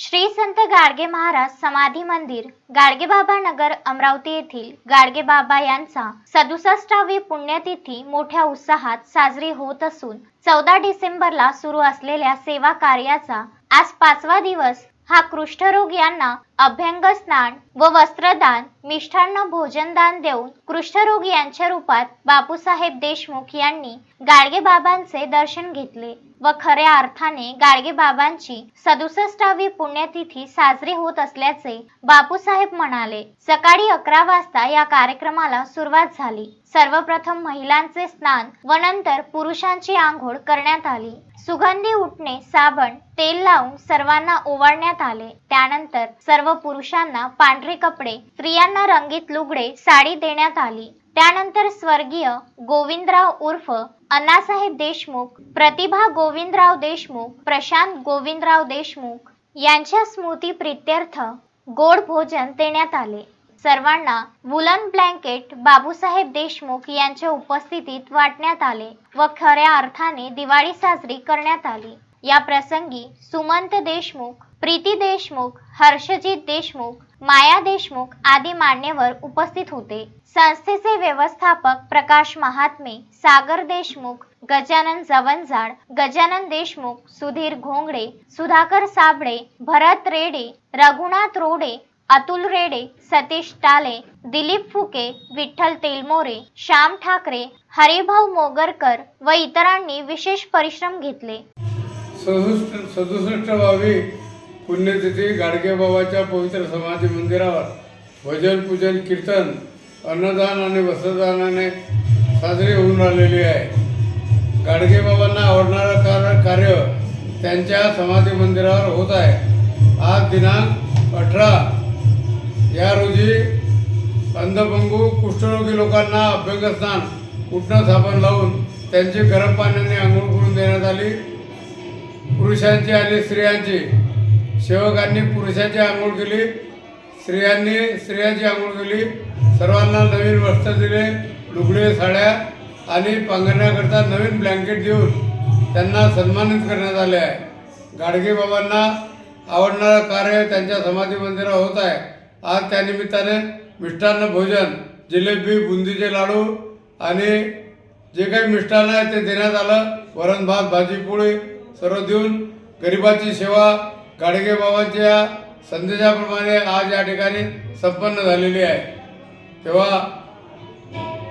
श्री संत गाडगे महाराज समाधी मंदिर गाडगेबाबा नगर अमरावती येथील गाडगेबाबा यांचा सदुसष्टावी पुण्यतिथी मोठ्या उत्साहात साजरी होत असून चौदा डिसेंबरला सुरू असलेल्या सेवा कार्याचा आज पाचवा दिवस हा कुष्ठरोग यांना अभ्यंग स्नान व वस्त्रदान मिष्ठान्न भोजनदान देऊन कृष्ठरोग यांच्या रूपात बापूसाहेब देशमुख यांनी गाडगे बाबांचे दर्शन घेतले व खऱ्या अर्थाने गाडगे बाबांची सदुसष्टावी पुण्यतिथी साजरी होत असल्याचे बापूसाहेब म्हणाले. सकाळी अकरा वाजता या कार्यक्रमाला सुरुवात झाली. सर्वप्रथम महिलांचे स्नान व नंतर पुरुषांची आंघोळ करण्यात आली. सुगंधी उठणे साबण तेल लावून सर्वांना ओवाळण्यात आले. त्यानंतर सर्व पुरुषांना पांढरे कपडे स्त्रियांना रंगीत लुगडे साडी देण्यात आली. त्यानंतर स्वर्गीय गोविंदराव उर्फ अण्णासाहेब देशमुख प्रतिभा गोविंदराव देशमुख प्रशांत गोविंदराव देशमुख यांच्या स्मृती प्रित्यर्थ गोड भोजन देण्यात आले. सर्वांना वुलन ब्लँकेट बाबूसाहेब देशमुख यांच्या उपस्थितीत वाटण्यात आले व खऱ्या अर्थाने दिवाळी साजरी करण्यात आली. या प्रसंगी सुमंत देशमुख प्रीती देशमुख हर्षजित देशमुख माया देशमुख आदी मान्यवर उपस्थित होते. संस्थेचे व्यवस्थापक प्रकाश महात्मे सागर देशमुख गजानन जवंजाड गजानन देशमुख सुधीर घोंगडे सुधाकर साबळे भरत रेडे रघुनाथ रोडे अतुल रेडे सतीश टाले दिलीप फुके विठ्ठल तेलमोरे श्याम ठाकरे हरिभाऊ मोगरकर व इतरांनी विशेष परिश्रम घेतले. सदुसष्ट व्हावी पुण्यतिथी गाडगेबाबाच्या पवित्र समाधी मंदिरावर भजन पूजन कीर्तन अन्नदान आणि वस्त्रदानाने साजरी होऊन राहिलेली आहे. गाडगेबाबांना आवडणारं कार कार्य त्यांच्या समाधी मंदिरावर होत आहे. आज दिनांक अठरा. या रोजी अंधभंगू कुष्ठरोगी लोकांना अभ्यंगस्नान उठणं साबण लावून त्यांची गरम पाण्याने आंघोळ करून देण्यात आली. पुरुषांची आणि स्त्रियांची. सेवकांनी पुरुषांची आंघोळ केली स्त्रियांनी स्त्रियांची आंघोळ केली. सर्वांना नवीन वस्त्र दिले लुगडे साड्या आणि पांघरण्याकरता नवीन ब्लँकेट देऊन त्यांना सन्मानित करण्यात आले आहे. गाडगे बाबांना आवडणारं कार्य त्यांच्या समाधी मंदिरात होत आहे. आज त्यानिमित्ताने मिष्टान्न भोजन जिलेबी बुंदीचे लाडू आणि जे काही मिष्टान्न आहे ते देण्यात आलं. वरण भात भाजी पोळी सर्व देऊन गरिबाची सेवा गाडगे बाबांच्या संदेशाप्रमाणे आज या ठिकाणी संपन्न झालेली आहे. तेव्हा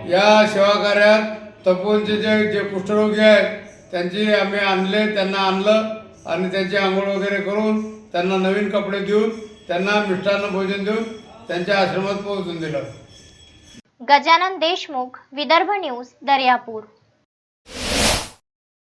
या सेवा कार्यात तपोवनचे जे जे कुष्ठरोगी आहेत त्यांची आम्ही आणले त्यांना आणलं आणि त्यांची आंघोळ वगैरे करून त्यांना नवीन कपडे देऊन त्यांना मिष्टान्न भोजन देऊन त्यांच्या आश्रमात पोहोचून दिलं. गजानन देशमुख विदर्भ न्यूज दर्यापूर.